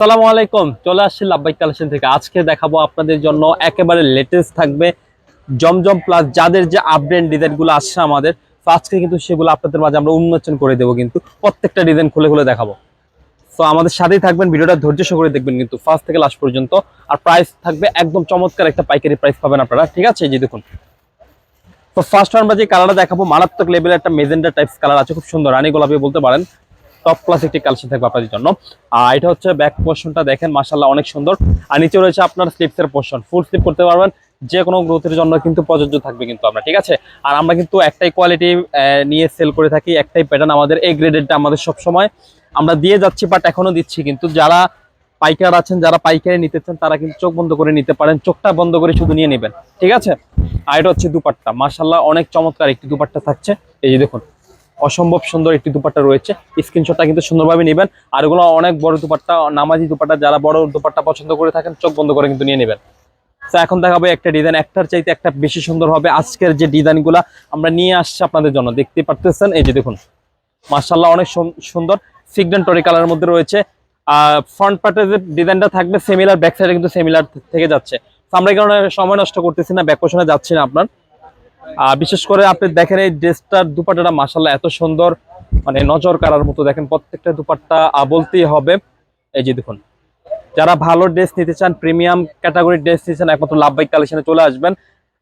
আসসালামু আলাইকুম, চলে আসছি লাভবাই কালেকশন থেকে। আজকে দেখাবো আপনাদের জন্য একেবারে লেটেস্ট থাকবে জমজম প্লাস যাদের যে আপডেট ডিজাইনগুলো আসছে আমাদের। আজকে কিন্তু সেগুলো আপনাদের মাঝে আমরা উন্মোচন করে দেবো কিন্তু প্রত্যেকটা ডিজাইন খুলে খুলে দেখাবো। তো আমাদের সাথেই থাকবেন, ভিডিওটা ধৈর্য সহকারে দেখবেন কিন্তু ফার্স্ট থেকে লাস্ট পর্যন্ত। আর প্রাইস থাকবে একদম চমৎকার একটা পাইকারি প্রাইস পাবেন আপনারা, ঠিক আছে? যে দেখুন। তো ফার্স্ট আমরা যে কালারটা দেখাবো, মারাত্মক লেভেলের একটা মেজেন্ডা টাইপস কালার আছে, খুব সুন্দর, রানী গোলাপি বলতে পারেন। টপ ক্লাস একটি কালেকশন থাকবে আপনাদের জন্য। আর এটা হচ্ছে ব্যাক পোর্শনটা দেখেন মাসাল্লাহ অনেক সুন্দর। আর নিচে রয়েছে আপনার স্লিপসের পোর্শন ফুল স্লিপ করতে পারবেন। যে কোনো গ্রোথের জন্য কিন্তু প্রযোজ্য থাকবে কিন্তু আমরা, ঠিক আছে? আর আমরা কিন্তু একটাই কোয়ালিটি নিয়ে সেল করে থাকি, একটাই প্যাটার্ন আমাদের এই গ্রেডেডটা আমাদের সব সময় আমরা দিয়ে যাচ্ছি বাট এখনও দিচ্ছি কিন্তু। যারা পাইকার আছেন, যারা পাইকারি নিতে চান, তারা কিন্তু চোখ বন্ধ করে নিতে পারেন, চোখটা বন্ধ করে শুধু নিয়ে নেবেন, ঠিক আছে? আর এটা হচ্ছে দুপাট্টা মাসাল্লাহ অনেক চমৎকার একটি দুপাট্টা থাকছে। এই যে দেখুন অসম্ভব সুন্দর একটি দুপাট্টা রয়েছে। স্ক্রিনশটটা কিন্তু সুন্দরভাবে নেবেন। আর এগুলো অনেক বড় দুপাট্টা, নামাজি দুপাট্টা, যারা বড় দুপাট্টা পছন্দ করে থাকেন, চোখ বন্ধ করে কিন্তু নিয়ে নেবেন। তো এখন দেখাবো একটা ডিজাইন একটার চাইতে একটা বেশি সুন্দর হবে আজকের যে ডিজাইনগুলা আমরা নিয়ে আসছি আপনাদের জন্য। দেখতে পারতেছেন? এই যে দেখুন। মার্শাল্লাহ অনেক সুন- সুন্দর। সিগডেন টরি কালারের মধ্যে রয়েছে। আর ফ্রন্ট পার্টের যে ডিজাইনটা থাকবে সেমিলার ব্যাক সাইডে কিন্তু সেমিলার থেকে যাচ্ছে। আমরা কারণে সময় নষ্ট করতেছি না ব্যাক পোষণে যাচ্ছি না আপনার। বিশেষ করে আপনি দেখেন এই ড্রেসটার দুপাট্টাটা মাসাল্লাহ এত সুন্দর মানে নজর কাড়ার মতো দেখেন প্রত্যেকটা দুপাট্টা বলতেই হবে। এই যে দেখুন, যারা ভালো ড্রেস নিতে চান, প্রিমিয়াম ক্যাটাগরির ড্রেস নিতে চান, একমাত্র লাভবাইক কালেকশনে চলে আসবেন।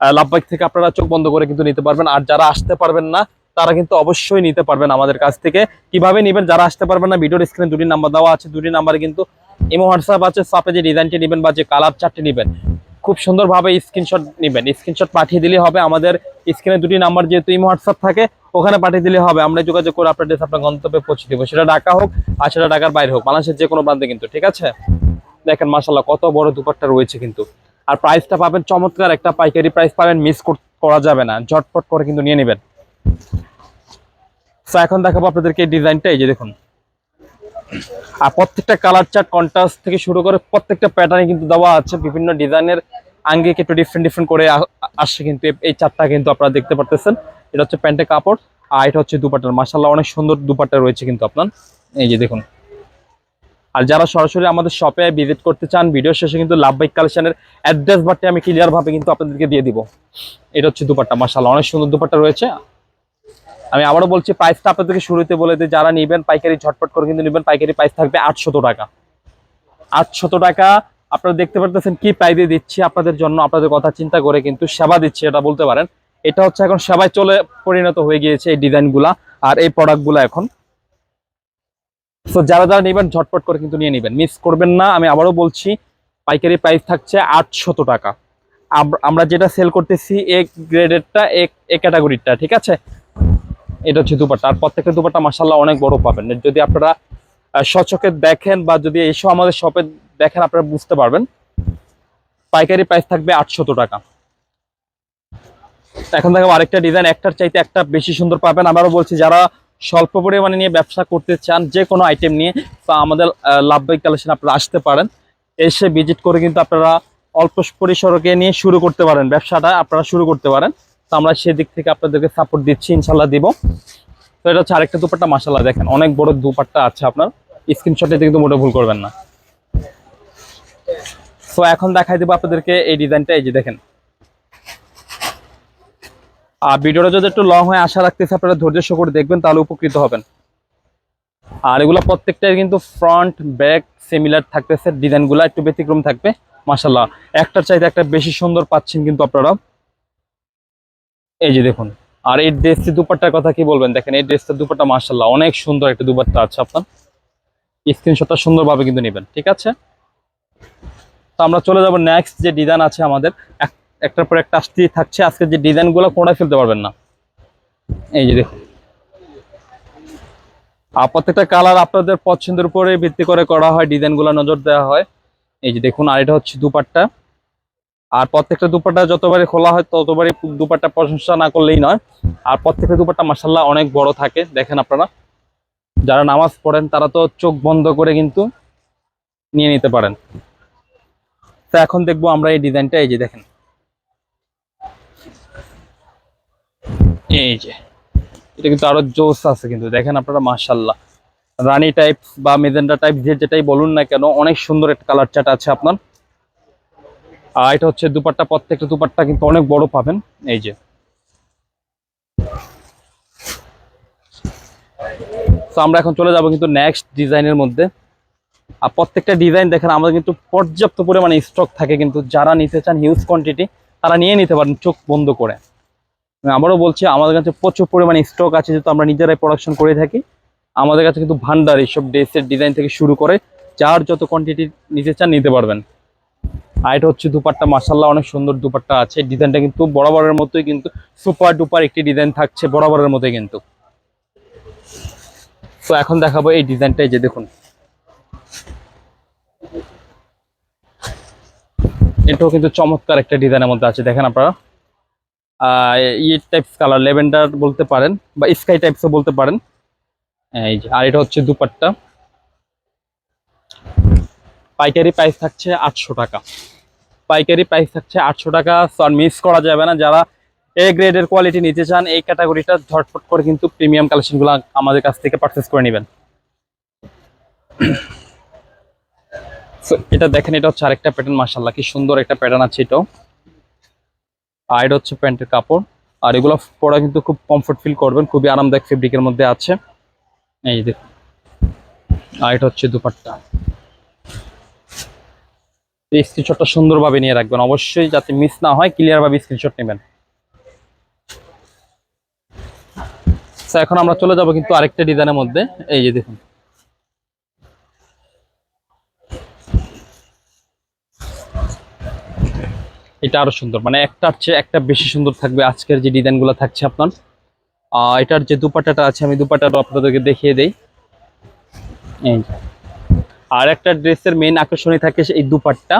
লাভবাইক থেকে আপনারা চোখ বন্ধ করে কিন্তু নিতে পারবেন। আর যারা আসতে পারবেন না, তারা কিন্তু অবশ্যই নিতে পারবেন আমাদের কাছ থেকে। কীভাবে নেবেন, যারা আসতে পারবেন না, ভিডিওর স্ক্রিনে দুটি নাম্বার দেওয়া আছে, দুটি নাম্বারে কিন্তু ইমো হোয়াটসঅ্যাপ আছে সাপে যে ডিজাইনটি নেবেন বা যে কালার চারটি নেবেন খুব সুন্দরভাবে স্ক্রিনশট নেবেন। স্ক্রিনশট পাঠিয়ে দিলে হবে আমাদের স্ক্রিনে দুটি নাম্বার যেহেতু ইমো হোয়াটসঅ্যাপ থাকে, ওখানে পাঠিয়ে দিলে হবে। আমরা যোগাযোগ করে আপনার ড্রেস আপনার গন্তব্যে পৌঁছে দেবো। সেটা ঢাকা হোক আর সেটা ঢাকার বাইরে হোক, বাংলাদেশের যে কোনো প্রান্তে কিন্তু, ঠিক আছে? দেখেন মাসাল্লাহ কত বড় দুপাট্টা রয়েছে কিন্তু। আর প্রাইসটা পাবেন চমৎকার, একটা পাইকারি প্রাইস পাবেন মিস করা যাবে না। ঝটপট করে কিন্তু নিয়ে নেবেন। এখন দেখাবো আপনাদেরকে এই ডিজাইনটা এই যে দেখুন। আর প্রত্যেকটা কালার চার্ট কন্ট্রাস্ট থেকে শুরু করে প্রত্যেকটা প্যাটার্নে কিন্তু দেওয়া আছে। বিভিন্ন ডিজাইনের আঙ্গিক একটু ডিফারেন্ট ডিফারেন্ট করে আসছে কিন্তু এই চারটা কিন্তু আপনারা দেখতে পারতেছেন। এটা হচ্ছে প্যান্টের কাপড় আর এটা হচ্ছে দুপাট্টার। মাসাল্লাহ অনেক সুন্দর দুপাট্টা রয়েছে কিন্তু আপনার। এই যে দেখুন। আর যারা সরাসরি আমাদের শপে ভিজিট করতে চান ভিডিও শেষে কিন্তু লাভ বাইক কালেকশনের অ্যাড্রেস বাটে আমি ক্লিয়ার ভাবে কিন্তু আপনাদেরকে দিয়ে দিব। এটা হচ্ছে দুপাট্টা। মাসাল্লাহ অনেক সুন্দর দুপাট্টা রয়েছে। আমি আবারও বলছি প্রাইসটা আপনাদেরকে শুরুতে বলে দিই, যারা নেবেন পাইকারি ঝটপট করে কিন্তু নেবেন, পাইকারি প্রাইস থাকবে আটশত টাকা। আটশত টাকা, আপনারা দেখতে পারতেছেন কি প্রাইজে দিচ্ছি আপনাদের জন্য, আপনাদের কথা চিন্তা করে কিন্তু সেবা দিচ্ছি, এটা বলতে পারেন। এটা হচ্ছে এখন সেবায় চলে পরিণত হয়ে গিয়েছে এই ডিজাইনগুলা আর এই প্রোডাক্টগুলো এখন। তো যারা যারা নেবেন, ঝটপট করে কিন্তু নিয়ে নেবেন। মিস করবেন না, আমি আবারও বলছি, পাইকারি প্রাইস থাকছে আটশত টাকা। আমরা যেটা সেল করতেছি এ গ্রেডেরটা এ ক্যাটাগরিটা ঠিক আছে? এটা হচ্ছে দুপাট্টা। আর প্রত্যেকটা দুপাট্টা মাসাল্লাহ অনেক বড় পাবেন। যদি আপনারা সচকে দেখেন বা যদি এসব আমাদের শপে দেখেন, আপনারা বুঝতে পারবেন। পাইকারি প্রাইস থাকবে আটশত টাকা। এখন দেখো আরেকটা ডিজাইন একটার চাইতে একটা বেশি সুন্দর পাবেন। আবারও বলছি, যারা স্বল্প পরিমাণে নিয়ে ব্যবসা করতে চান, যে কোনো আইটেম নিয়ে, তো আমাদের লাভবাই কালেকশন আপনারা আসতে পারেন। এসে ভিজিট করে কিন্তু আপনারা অল্প পরিসরকে নিয়ে শুরু করতে পারেন। ব্যবসাটা আপনারা শুরু করতে পারেন। তো আমরা সেদিক থেকে আপনাদেরকে সাপোর্ট দিচ্ছি ইনশাল্লাহ দিব। তো এটা হচ্ছে আরেকটা দুপাট্টা মাসাল্লাহ দেখেন, অনেক বড় দুপাট্টা আছে আপনার। স্ক্রিনশটে কিন্তু মোটে ভুল করবেন না। তো এখন দেখাই দেবো আপনাদেরকে এই ডিজাইনটা, এই যে দেখেন। আর ভিডিওটা যদি একটু লং হয়ে, আশা রাখতেছে আপনারা ধৈর্য সহকারে দেখবেন, তাহলে উপকৃত হবেন। আর এগুলো প্রত্যেকটাই কিন্তু ফ্রন্ট ব্যাক সিমিলার থাকতেছে। ডিজাইনগুলো একটু ব্যতিক্রম থাকবে মাসাল্লাহ একটার চাইতে একটা বেশি সুন্দর পাচ্ছেন কিন্তু আপনারা এই যে দেখুন, আর এই ড্রেসটি দুপাট্টার কথা কি বলবেন? দেখেন, এই ড্রেসটার দুপাট্টা মাসাল্লাহ অনেক সুন্দর একটা দুপাট্টা আছে আপনার। স্ক্রিনশটটা সুন্দরভাবে কিন্তু নেবেন, ঠিক আছে? তো আমরা চলে যাব নেক্সট যে ডিজাইন আছে আমাদের। এক- একটার পর একটা আসতেই থাকছে। আজকে যে ডিজাইনগুলো কোনায় ফেলতে পারবেন না? এই যে দেখুন। আর প্রত্যেকটা কালার আপনাদের পছন্দের উপরে ভিত্তি করে করা হয় ডিজাইনগুলো নজর দেওয়া হয়। এই যে দেখুন, আর এটা হচ্ছে দুপাট্টা। আর প্রত্যেকটা দুপাট্টা যতবারই খোলা হয়, ততবারই দুপাট্টা প্রশংসা না করলেই নয়। আর প্রত্যেকটা দুপাট্টা মাসাল্লাহ অনেক বড় থাকে, দেখেন আপনারা। যারা নামাজ পড়েন, তারা তো চোখ বন্ধ করে কিন্তু নিয়ে নিতে পারেন। তো এখন দেখব আমরা এই ডিজাইনটা, এই যে দেখেন। এই যে, এটা কিন্তু আরও জোস আছে কিন্তু, দেখেন আপনারা মাশাল্লাহ রানী টাইপ বা মেজেন্ডা টাইপ যে যেটাই বলুন না কেন, অনেক সুন্দর একটা কালার চার্ট আছে আপনার। আর এটা হচ্ছে দুপাট্টা, প্রত্যেকটা দুপাট্টা কিন্তু অনেক বড় পাবেন। এই যে। তো আমরা এখন চলে যাব কিন্তু নেক্সট ডিজাইনের মধ্যে। আর প্রত্যেকটা ডিজাইন দেখেন, আমাদের কিন্তু পর্যাপ্ত পরিমাণে স্টক থাকে কিন্তু যারা নিতে চান হিউজ কোয়ান্টিটি তারা নিয়ে নিতে পারেন চোখ বন্ধ করে। আমারও বলছি, আমাদের কাছে প্রচুর পরিমাণে স্টক আছে, যেহেতু আমরা নিজেরাই প্রোডাকশন করে থাকি। আমাদের কাছে কিন্তু ভান্ডার এইসব ড্রেসের ডিজাইন থেকে শুরু করে যার যত কোয়ান্টিটি নিতে চান নিতে পারবেন। আর এটা হচ্ছে দুপাট্টা মাসাল্লাহ অনেক সুন্দর দুপাট্টা আছে। ডিজাইনটা কিন্তু বরাবরের মতোই কিন্তু সুপার ডুপার একটি ডিজাইন থাকছে, বরাবরের মতোই কিন্তু। তো এখন দেখাবো এই ডিজাইনটাই যে দেখুন। এটাও কিন্তু চমৎকার একটা ডিজাইনের মধ্যে আছে, দেখেন আপনারা। ইয়ে টাইপস কালার লেভেন্ডার বলতে পারেন বা স্কাই টাইপসও বলতে পারেন। এই যে, আর এটা হচ্ছে দুপাট্টা। পাইকারি প্রাইস থাকছে আটশো টাকা। পাইকারি প্রাইস থাকছে আটশো টাকা। আর মিস করা যাবে না। যারা এ গ্রেডের কোয়ালিটি নিতে চান, এই ক্যাটাগরিটা ঝটপট করে কিন্তু প্রিমিয়াম কালেকশনগুলো আমাদের কাছ থেকে পারচেস করে নেবেন। এটা দেখেন, এটা হচ্ছে আরেকটা প্যাটার্ন মাসাল্লাহ কি সুন্দর একটা প্যাটার্ন আছে এটাও। আর এটা হচ্ছে প্যান্টের কাপড়। আর এগুলো পরা কিন্তু খুব কমফোর্ট ফিল করবেন, খুবই আরামদায়ক ফেব্রিকের মধ্যে আছে। এই দেখুন আর এটা হচ্ছে দুপাট্টা। এই স্ক্রিনশটটা সুন্দরভাবে নিয়ে রাখবেন। অবশ্যই যাতে মিস না হয় ক্লিয়ার ভাবে স্ক্রিনশট নেবেন। So, এখন আমরা চলে যাব কিন্তু আরেকটা ডিজাইনের মধ্যে। এই যে দেখুন। এটা আরও সুন্দর। মানে একটার চেয়ে একটা বেশি সুন্দর থাকবে আজকের যে ডিজাইনগুলো থাকছে আপনার। এটার যে দুপাট্টাটা আছে আমি দুপাট্টাটা আপনাদেরকে দেখিয়ে দেই। এই। আর একটা ড্রেসের মেন আকর্ষণই থাকে এই দুপাট্টা,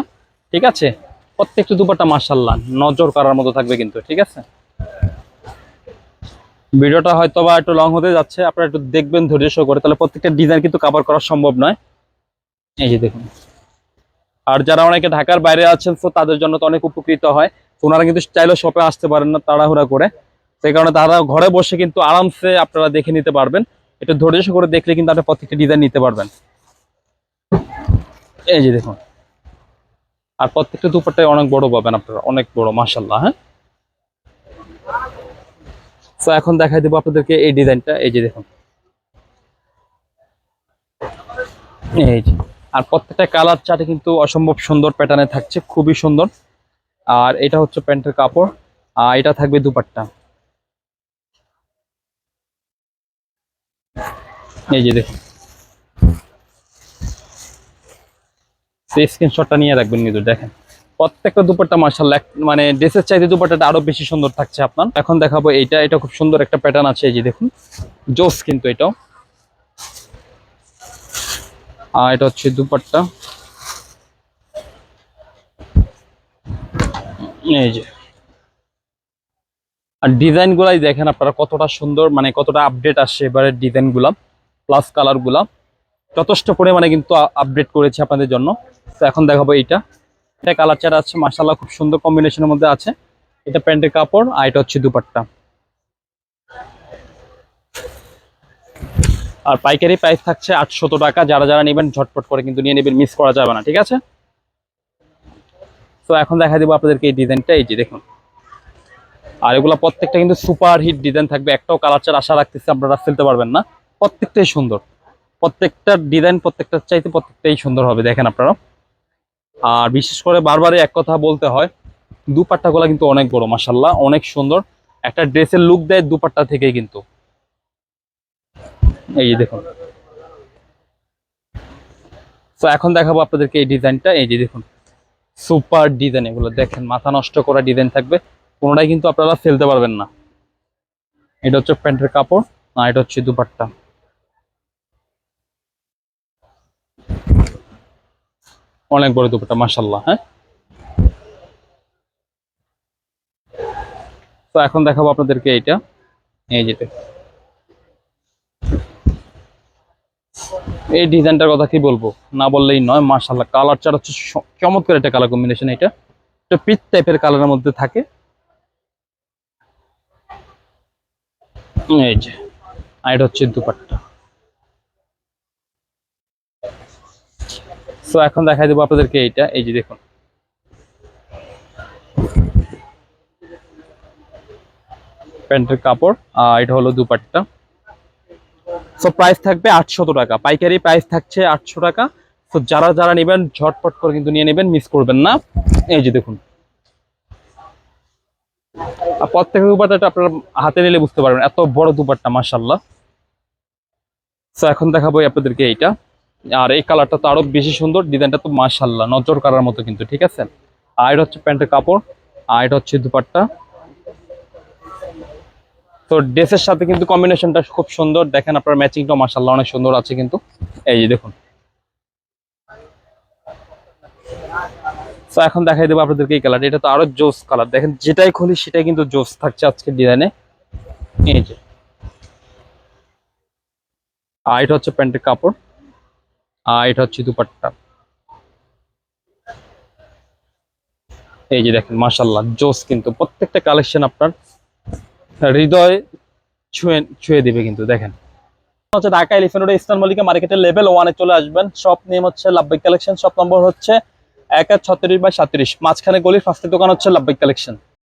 ঠিক আছে? প্রত্যেকটা দুপাট্টা মাসাল্লাহ নজর করার মতো থাকবে কিন্তু, ঠিক আছে? ভিডিওটা হয়তো বা একটু লং হতে যাচ্ছে, আপনারা একটু দেখবেন, ধৈর্য সহ করে তাহলে প্রত্যেকটা ডিজাইন কিন্তু কভার করা সম্ভব নয়। এই যে দেখুন। আর যারা অনেকে ঢাকার বাইরে আছেন, তো তাদের জন্য তো অনেক উপকৃত হয়। ওনারা কিন্তু চাইলেও শপে আসতে পারেন না, তাড়াহুড়া করে। সেই কারণে তারা ঘরে বসে কিন্তু আরামসে আপনারা দেখে নিতে পারবেন। একটু ধৈর্য করে দেখলে কিন্তু আপনি প্রত্যেকটা ডিজাইন নিতে পারবেন। এই যে দেখুন। আর প্রত্যেকটা দুপাট্টায় অনেক বড় পাবেন আপনারা, অনেক বড় মাসাল্লাহ হ্যাঁ? তো এখন দেখাই দেবো আপনাদেরকে এই ডিজাইনটা, এই যে দেখুন। এই যে, আর প্রত্যেকটা কালার চার্টে কিন্তু অসম্ভব সুন্দর প্যাটার্নে থাকছে, খুবই সুন্দর। আর এটা হচ্ছে প্যান্টের কাপড়, আর এটা থাকবে দুপাট্টা। এই যে দেখুন। স্ক্রিনশটটা নিয়ে রাখবেন কিন্তু, দেখেন। প্রত্যেকটা দুপাট্টা মার্শাল্লাহ মানে ড্রেসের চাইতে দুপাট্টাটা আরও বেশি সুন্দর থাকছে আপনার। এখন দেখাবো এইটা, এটা খুব সুন্দর একটা প্যাটার্ন আছে, এই যে দেখুন। জোস কিন্তু এটাও। আর এটা হচ্ছে দুপাট্টা। এই যে। আর ডিজাইন গুলাই দেখেন আপনারা কতটা সুন্দর মানে কতটা আপডেট আসছে এবারে ডিজাইনগুলা প্লাস কালারগুলা। যথেষ্ট পরিমাণে কিন্তু আপডেট করেছে আপনাদের জন্য। তো এখন দেখাবো এইটা। এটা কালার চার আছে মাসাল্লাহ খুব সুন্দর কম্বিনেশনের মধ্যে আছে। এটা প্যান্টের কাপড় আর এটা হচ্ছে দুপাট্টা। আর পাইকারি প্রাইস থাকছে আটশত টাকা। যারা যারা নেবেন ঝটপট করে কিন্তু নিয়ে নেবেন মিস করা যাবে না, ঠিক আছে? তো এখন দেখা দেবো আপনাদেরকে এই ডিজাইনটা এই যে দেখুন। আর এগুলো প্রত্যেকটা কিন্তু সুপার হিট ডিজাইন থাকবে। একটাও কালার চার আশা রাখতেছে আপনারা ফেলতে পারবেন না। প্রত্যেকটাই সুন্দর। প্রত্যেকটা ডিজাইন প্রত্যেকটা চাইতে প্রত্যেকটাই সুন্দর হবে, দেখেন আপনারা। আর বিশেষ করে বারবারই এক কথা বলতে হয়, দুপাট্টা দুপাট্টাগুলো কিন্তু অনেক বড় মাসাল্লাহ অনেক সুন্দর। একটা ড্রেসের লুক দেয় দুপাট্টা থেকেই কিন্তু। এই দেখুন। তো এখন দেখাবো আপনাদেরকে এই ডিজাইনটা এই যে দেখুন সুপার ডিজাইন এগুলো দেখেন, মাথা নষ্ট করা ডিজাইন থাকবে। কোনোটাই কিন্তু আপনারা ফেলতে পারবেন না। এটা হচ্ছে প্যান্টের কাপড়, আর এটা হচ্ছে দুপাট্টা। অনেক বড় দুপাট্টা মাসাল্লাহ হ্যাঁ? তো এখন দেখাবো আপনাদেরকে এইটা। এই যেতে এই ডিজাইনটার কথা কি বলব? না বললেই নয় মাশাল্লাহ কালার চার হচ্ছে চমৎকার একটা কালার কম্বিনেশন এটা একটা পিচ টাইপের কালারের মধ্যে থাকে। এই যে, আর এটা হচ্ছে দুপাট্টা। সো এখন দেখাই দেবো আপনাদেরকে এইটা। এই যে দেখুন। প্যান্টের কাপড়, আর এটা হলো দুপাট্টা। সো প্রাইস থাকবে আটশত টাকা। পাইকারি প্রাইস থাকছে আটশো টাকা। তো যারা যারা নেবেন, ঝটপট করে কিন্তু নিয়ে নেবেন মিস করবেন না। এই যে দেখুন। আর প্রত্যেকের দুপাট্টাটা আপনারা হাতে নিলে বুঝতে পারবেন। এত বড় দুপাট্টা মাসাল্লাহ সো এখন দেখাবো আপনাদেরকে এইটা। আর এই কালারটা তো আরও বেশি সুন্দর, ডিজাইনটা তো মাসাল্লাহ নজর করার মতো কিন্তু, ঠিক আছে? আর এটা হচ্ছে প্যান্টের কাপড়, আর এটা হচ্ছে দুপাট্টা। তো ড্রেসের সাথে কিন্তু কম্বিনেশনটা খুব সুন্দর, দেখেন আপনার ম্যাচিংটা মাসাল্লাহ অনেক সুন্দর আছে কিন্তু। এই যে দেখুন। তো এখন দেখাই দেবো আপনাদেরকে এই কালার এটা তো আরও জোস কালার, দেখেন যেটাই খুলি সেটাই কিন্তু জোস থাকছে আজকের ডিজাইনে। এই যে। আর এটা হচ্ছে প্যান্টের কাপড়। আর এটা হচ্ছে দুপাট্টা। এই যে দেখেন মাসাল্লাহ জোস কিন্তু প্রত্যেকটা কালেকশন আপনার হৃদয় ছুঁয়ে ছুঁয়ে দিবে কিন্তু, দেখেন। হচ্ছে Dhaka elephant road eastern Mallika মার্কেটের লেভেল ওয়ানে চলে আসবেন। শপ নেম হচ্ছে লাভবাই কালেকশন শপ নম্বর হচ্ছে এক এক ছত্রিশ বাই সাত্রিশ। মাঝখানে গলির ফার্স্টের দোকান হচ্ছে লাভবাই কালেকশন